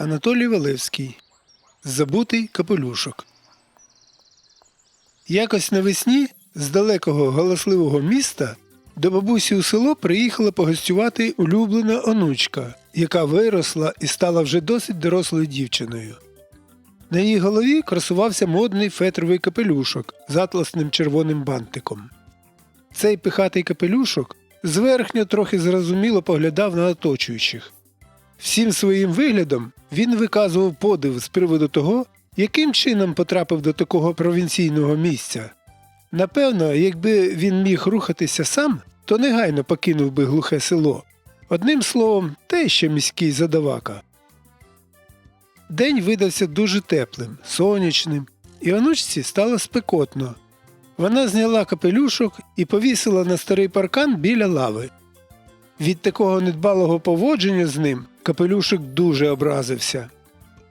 Анатолій Валевський. Забутий капелюшок. Якось навесні з далекого галасливого міста до бабусі у село приїхала погостювати улюблена онучка, яка виросла і стала вже досить дорослою дівчиною. На її голові красувався модний фетровий капелюшок з атласним червоним бантиком. Цей пихатий капелюшок зверхньо трохи зрозуміло поглядав на оточуючих. Всім своїм виглядом він виказував подив з приводу того, яким чином потрапив до такого провінційного місця. Напевно, якби він міг рухатися сам, то негайно покинув би глухе село. Одним словом, те ще міський задавака. День видався дуже теплим, сонячним, і онучці стало спекотно. Вона зняла капелюшок і повісила на старий паркан біля лави. Від такого недбалого поводження з ним капелюшок дуже образився.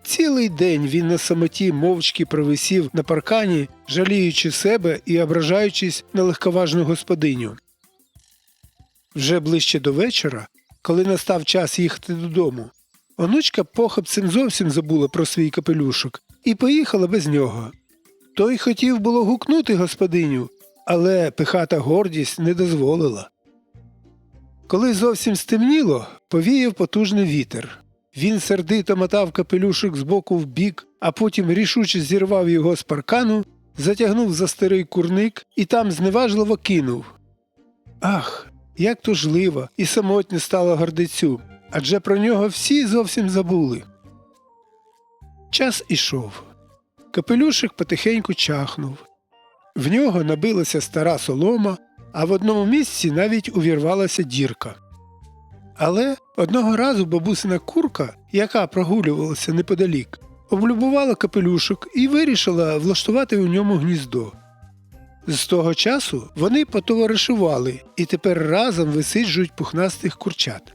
Цілий день він на самоті мовчки провисів на паркані, жаліючи себе і ображаючись на легковажну господиню. Вже ближче до вечора, коли настав час їхати додому, онучка похапцем зовсім забула про свій капелюшок і поїхала без нього. Той хотів було гукнути господиню, але пихата гордість не дозволила. Коли зовсім стемніло, повіяв потужний вітер. Він сердито мотав капелюшок з боку в бік, а потім рішуче зірвав його з паркану, затягнув за старий курник і там зневажливо кинув. Ах, як тужливо і самотньо стало гордецю, адже про нього всі зовсім забули. Час ішов. Капелюшик потихеньку чахнув. В нього набилася стара солома, а в одному місці навіть увірвалася дірка. Але одного разу бабусина курка, яка прогулювалася неподалік, облюбувала капелюшок і вирішила влаштувати у ньому гніздо. З того часу вони потоваришували і тепер разом висиджують пухнастих курчат.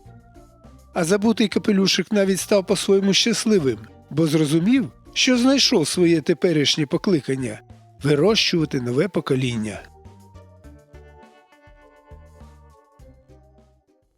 А забутий капелюшик навіть став по-своєму щасливим, бо зрозумів, що знайшов своє теперішнє покликання вирощувати нове покоління.